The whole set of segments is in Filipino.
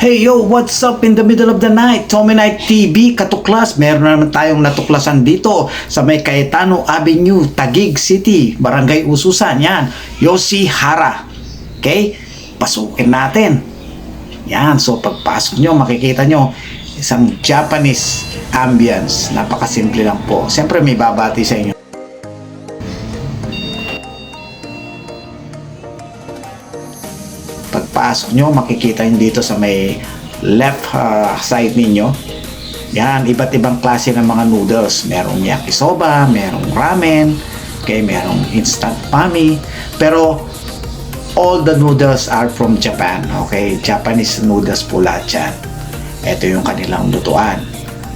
Hey yo, what's up in the middle of the night? Tommy Night TV, katuklas. Meron na naman tayong natuklasan dito sa may Cayetano Avenue, Taguig City, Barangay Ususan. Yan, Yosi Hara. Okay? Pasukin natin. Yan, so pagpasok nyo, makikita nyo isang Japanese ambience. Napakasimple lang po. Siyempre may babati sa inyo. Pagpasok nyo, makikita nyo dito sa may left uh, side ninyo. Yan, iba't ibang klase ng mga noodles. Merong yakisoba, merong ramen, okay, merong instant pami. Pero, all the noodles are from Japan. Okay, Japanese noodles po lahat yan. Ito yung kanilang lutuan.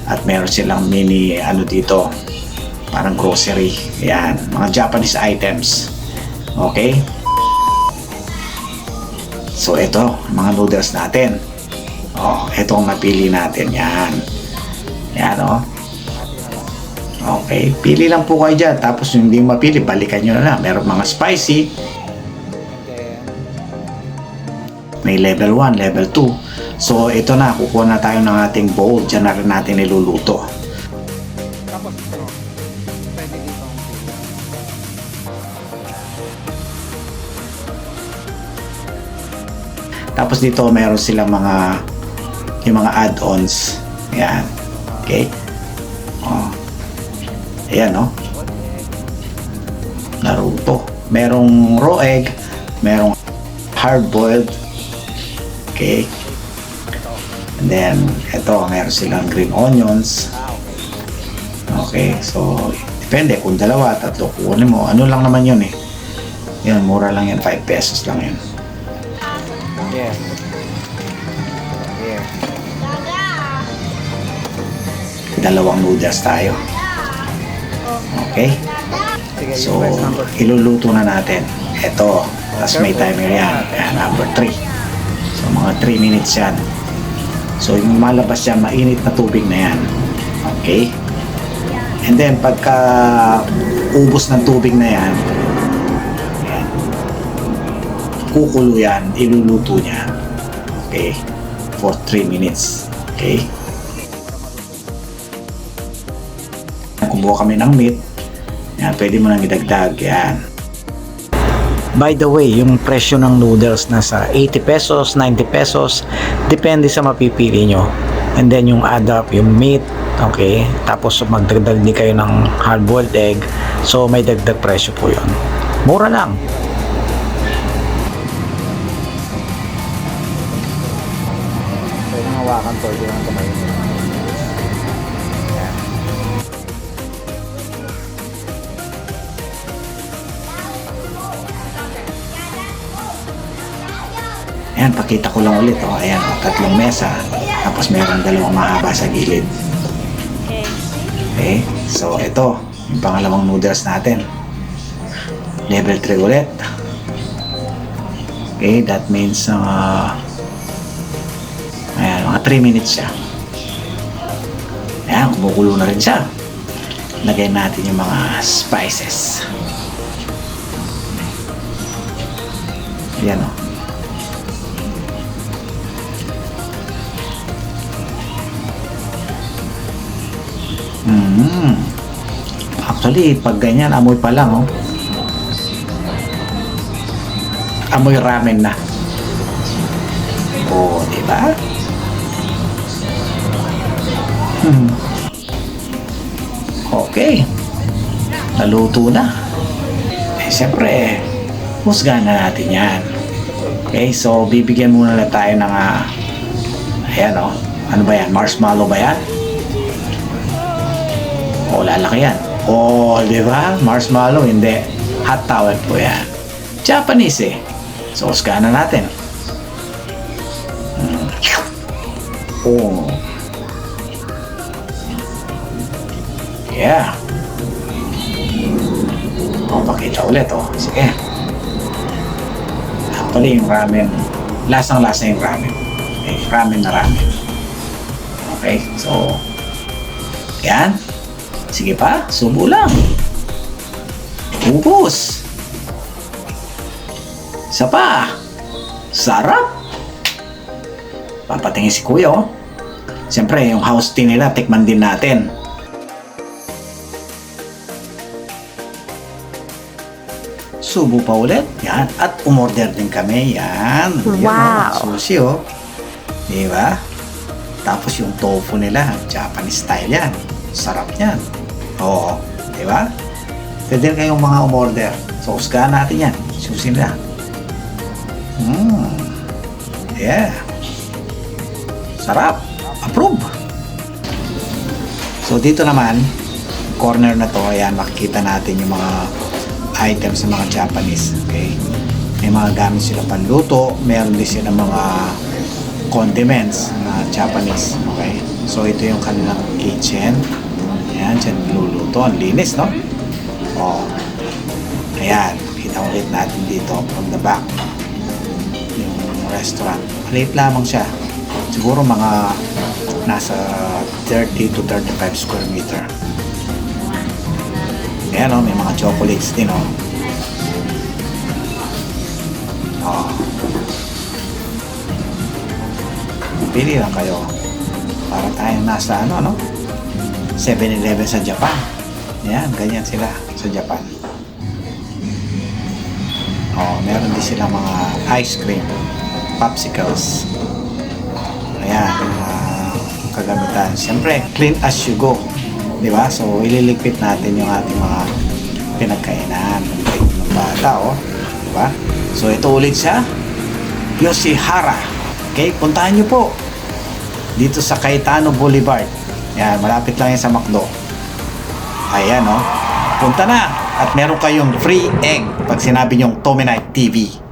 At meron silang mini, ano dito, parang grocery. Yan, mga Japanese items. Okay? So ito, mga noodles natin. Oh, ito ang mapili natin. Yan. Yan oh. Okay, pili lang po kayo dyan. Tapos yung hindi mapili, balikan nyo na lang. Meron mga spicy. May level 1, level 2. So ito na, kukuha na tayo ng ating bowl. Diyan na rin natin niluluto. Tapos pwede Tapos dito meron silang mga yung mga add-ons. Yan. Okay? Oh. Ayan, no? Naruto. Merong raw egg, merong hard-boiled. Okay? And then, ito, meron silang green onions. Okay, so, depende kung dalawa, tatlo, kukunin mo. Ano lang naman yun eh. Yan, mura lang yan. 5 pesos lang yun. Yeah. Yeah. dalawang noodles tayo. Okay? So, iluluto na natin. Ito. Tapos may timer yan. Number 3. So, mga 3 minutes yan. So, yung malabas yan, mainit na tubig na yan. Okay? And then, pagka ubos ng tubig na yan, kukulo yan, iluluto niya. Okay? For 3 minutes. Okay? kumuha kami ng meat. Yan, pwede mo nang idagdag. Yan. By the way, yung presyo ng noodles nasa 80 pesos, 90 pesos, depende sa mapipili nyo. And then yung add up, yung meat, okay? Tapos magdagdag din kayo ng hard-boiled egg. So may dagdag presyo po yun. Mura lang. Hawakan to, hindi lang kamay. Ayan, pakita ko lang ulit. Oh. Ayan, oh, tatlong mesa. Tapos meron dalawang mahaba sa gilid. Okay, so ito, yung pangalawang noodles natin. Level 3 ulit. Okay, that means uh, ayan, mga 3 minutes siya. Ayan, kumukulo na rin siya. Lagay natin yung mga spices. Ayan o. Mm. Actually, pag ganyan, amoy pa lang, oh. Amoy ramen na. Oh, di ba? Hmm. Okay. Naluto na. Eh, siyempre, husgahan na natin yan. Okay, so bibigyan muna na tayo ng ah, ayan oh. Ano ba yan? Marshmallow ba yan? O, lalaki yan. O, di ba? Marshmallow, hindi. Hot towel po yan. Japanese eh. So, husgahan na natin. Mm. Oh. Yeah. O, pakita ulit, oh. Sige. Actually, yung ramen, lasang-lasa yung ramen. Okay, ramen na ramen. Okay, so, yan. Sige pa, subo lang. Ubus. Isa pa. Sarap. Papatingin si kuya, oh. Siyempre, yung house tea nila, tikman din natin. Subo pa ulit. Yan. At umorder din kami. Yan. Yan, Wow. oh. Sushi, oh. Di ba? Tapos yung tofu nila, Japanese style yan. Sarap yan. Oo. Di ba? Pwede rin kayong mga umorder. So, usgahan natin yan. Sushi nila. Mmm. Yeah. Sarap. Approve. So, dito naman, corner na to, ayan, makikita natin yung mga items sa mga Japanese. Okay? May mga gamit sila panluto, meron din sila mga condiments na Japanese. Okay? So, ito yung kanilang kitchen. Ayan, dyan luluto. Ang linis, no? Oh. Ayan, kita ulit natin dito from the back. Yung restaurant. Maliit lamang siya. Siguro mga nasa 30 to 35 square meter. Ayan o, may mga chocolates din o. Oh. Pili lang kayo. Para tayo nasa ano, ano? 7-Eleven sa Japan. Yan, ganyan sila sa Japan. Oh, meron din sila mga ice cream, popsicles. Ayan, mga kagamitan. Siyempre, clean as you go. Di ba? So, ililigpit natin yung ating mga pinagkainan. Ng bata, oh. Di ba? So, ito ulit siya. Yoshihara. Okay, puntahan nyo po. Dito sa Cayetano Boulevard. Yan, malapit lang yan sa McDo. Ayan, oh. Punta na. At meron kayong free egg pag sinabi nyong Tomenite TV.